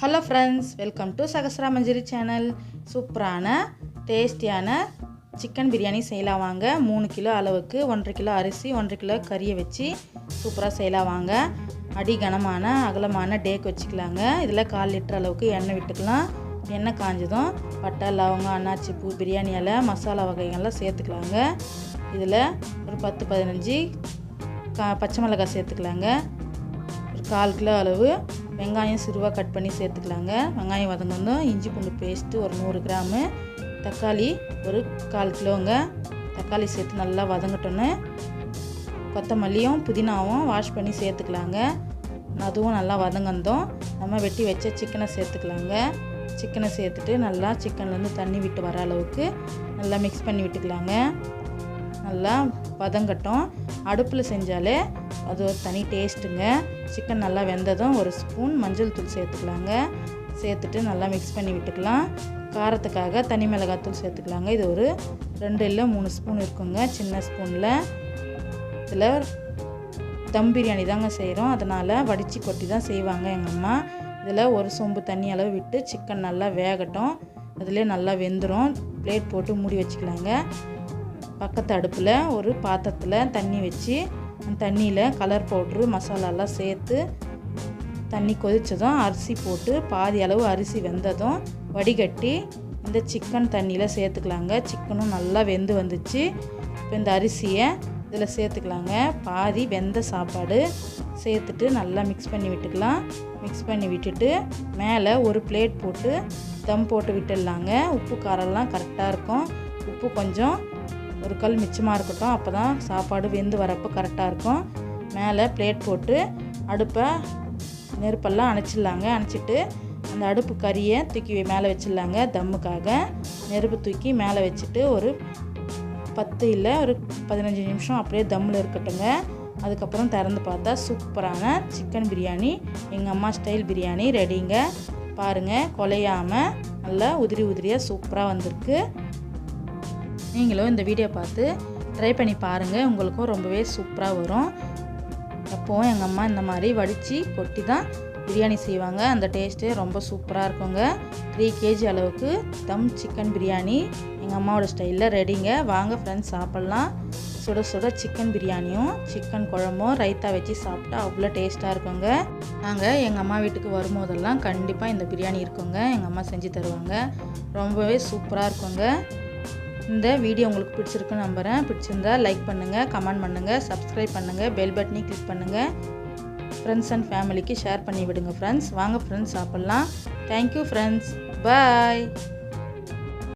Hello friends welcome to Sahasra Manjari channel சூப்பரான டேஸ்டியான chicken biryani செய்யலாம் வாங்க மூணு கிலோ அளவுக்கு ஒன்றரை கிலோ அரிசி ஒன்றரை கிலோ கறியை வச்சு சூப்பராக செய்யலாம் வாங்க அடி கனமான அகலமான டேக் வச்சுக்கலாங்க. இதில் கால் லிட்டர் அளவுக்கு எண்ணெய் விட்டுக்கலாம். எண்ணெய் காஞ்சதும் பட்டை லவங்கம் அன்னாச்சி பூ பிரியாணி இலை மசாலா வகைகள்லாம் சேர்த்துக்கலாங்க. இதில் ஒரு பத்து பதினஞ்சு கா பச்சை மிளகாய் சேர்த்துக்கலாங்க. ஒரு கால் கிலோ அளவு வெங்காயம் சிறுவாக கட் பண்ணி சேர்த்துக்கலாங்க. வெங்காயம் வதங்கணும் இஞ்சி பூண்டு பேஸ்ட்டு ஒரு நூறு கிராமு. தக்காளி ஒரு கால் கிலோங்க. தக்காளி சேர்த்து நல்லா வதங்கட்டோன்னு கொத்தமல்லியும் புதினாவும் வாஷ் பண்ணி சேர்த்துக்கலாங்க. அதுவும் நல்லா வதங்கந்தோம் நம்ம வெட்டி வச்ச சிக்கனை சேர்த்துக்கலாங்க. சிக்கனை சேர்த்துட்டு நல்லா சிக்கன்லேருந்து தண்ணி விட்டு வர அளவுக்கு நல்லா மிக்ஸ் பண்ணி விட்டுக்கலாங்க. நல்லா பதங்கட்டும் அடுப்பில் செஞ்சாலே அது ஒரு தனி டேஸ்ட்டுங்க சிக்கன் நல்லா வெந்ததும் ஒரு ஸ்பூன் மஞ்சள் தூள் சேர்த்துக்கலாங்க. சேர்த்துட்டு நல்லா மிக்ஸ் பண்ணி விட்டுக்கலாம். காரத்துக்காக தனி மிளகாத்தூள் சேர்த்துக்கலாங்க. இது ஒரு ரெண்டு இல்லை மூணு ஸ்பூன் இருக்குங்க. சின்ன ஸ்பூனில் இதில் தம் பிரியாணி தாங்க செய்கிறோம் அதனால் வடித்து கொட்டி தான் செய்வாங்க எங்கள் அம்மா. இதில் ஒரு சொம்பு தண்ணி அளவு விட்டு சிக்கன் நல்லா வேகட்டும். அதிலே நல்லா வெந்துடும் பிளேட் போட்டு மூடி வச்சுக்கலாங்க. பக்கத்து அடுப்பில் ஒரு பாத்திரத்தில் தண்ணி வச்சு தண்ணியில் கலர் பவுட்ரு மசாலாலாம் சேர்த்து தண்ணி கொதித்ததும் அரிசி போட்டு பாதி அளவு அரிசி வெந்ததும் வடிகட்டி இந்த சிக்கன் தண்ணியில் சேர்த்துக்கலாங்க. சிக்கனும் நல்லா வெந்து வந்துச்சு. இப்போ இந்த அரிசியை இதில் சேர்த்துக்கலாங்க. பாதி வெந்த சாப்பாடு சேர்த்துட்டு நல்லா மிக்ஸ் பண்ணி விட்டுக்கலாம். மிக்ஸ் பண்ணி விட்டுட்டு மேலே ஒரு பிளேட் போட்டு தம் போட்டு விட்டுடலாங்க. உப்பு காரம்லாம் கரெக்டாக இருக்கும். உப்பு கொஞ்சம் ஒரு கல் மிச்சமாக இருக்கட்டும் அப்போ தான் சாப்பாடு வெந்து வரப்போ கரெக்டாக இருக்கும். மேலே பிளேட் போட்டு அடுப்பை நெருப்பெல்லாம் அணைச்சிடலாங்க. அணைச்சிட்டு அந்த அடுப்பு கறியை தூக்கி மேலே வச்சிடலாங்க. தம்முக்காக நெருப்பு தூக்கி மேலே வச்சுட்டு ஒரு பத்து இல்லை ஒரு பதினஞ்சு நிமிஷம் அப்படியே தம்மில் இருக்கட்டுங்க. அதுக்கப்புறம் திறந்து பார்த்தா சூப்பரான சிக்கன் பிரியாணி எங்கள் அம்மா ஸ்டைல் பிரியாணி ரெடிங்க. பாருங்கள் குலையாமல் நல்லா உதிரி உதிரியாக சூப்பராக வந்திருக்கு. நீங்களும் இந்த வீடியோ பார்த்து ட்ரை பண்ணி பாருங்கள் உங்களுக்கும் ரொம்பவே சூப்பராக வரும். அப்போவும் எங்கள் அம்மா இந்த மாதிரி வடித்து கொட்டி தான் பிரியாணி செய்வாங்க. அந்த டேஸ்ட்டே ரொம்ப சூப்பராக இருக்குங்க. த்ரீ கேஜி அளவுக்கு தம் சிக்கன் பிரியாணி எங்கள் அம்மாவோட ஸ்டைலில் ரெடிங்க வாங்க ஃப்ரெண்ட்ஸ் சாப்பிட்லாம். சுட சுட சிக்கன் பிரியாணியும் சிக்கன் குழம்பும் ரைத்தா வச்சு சாப்பிட்டா அவ்வளோ டேஸ்ட்டாக இருக்குங்க. நாங்கள் எங்கள் அம்மா வீட்டுக்கு வரும்போதெல்லாம் கண்டிப்பாக இந்த பிரியாணி இருக்குங்க. எங்கள் அம்மா செஞ்சு தருவாங்க. ரொம்பவே சூப்பராக இருக்குங்க. இந்த வீடியோ உங்களுக்கு பிடிச்சிருக்குன்னு நம்புகிறேன் பிடிச்சிருந்தா லைக் பண்ணுங்கள் கமெண்ட் பண்ணுங்கள் சப்ஸ்கிரைப் பண்ணுங்கள் பெல் பட்டனையும் கிளிக் பண்ணுங்கள் ஃப்ரெண்ட்ஸ் அண்ட் ஃபேமிலிக்கு ஷேர் பண்ணி விடுங்க ஃப்ரெண்ட்ஸ் வாங்க ஃப்ரெண்ட்ஸ் சாப்பிட்லாம். Thank you friends bye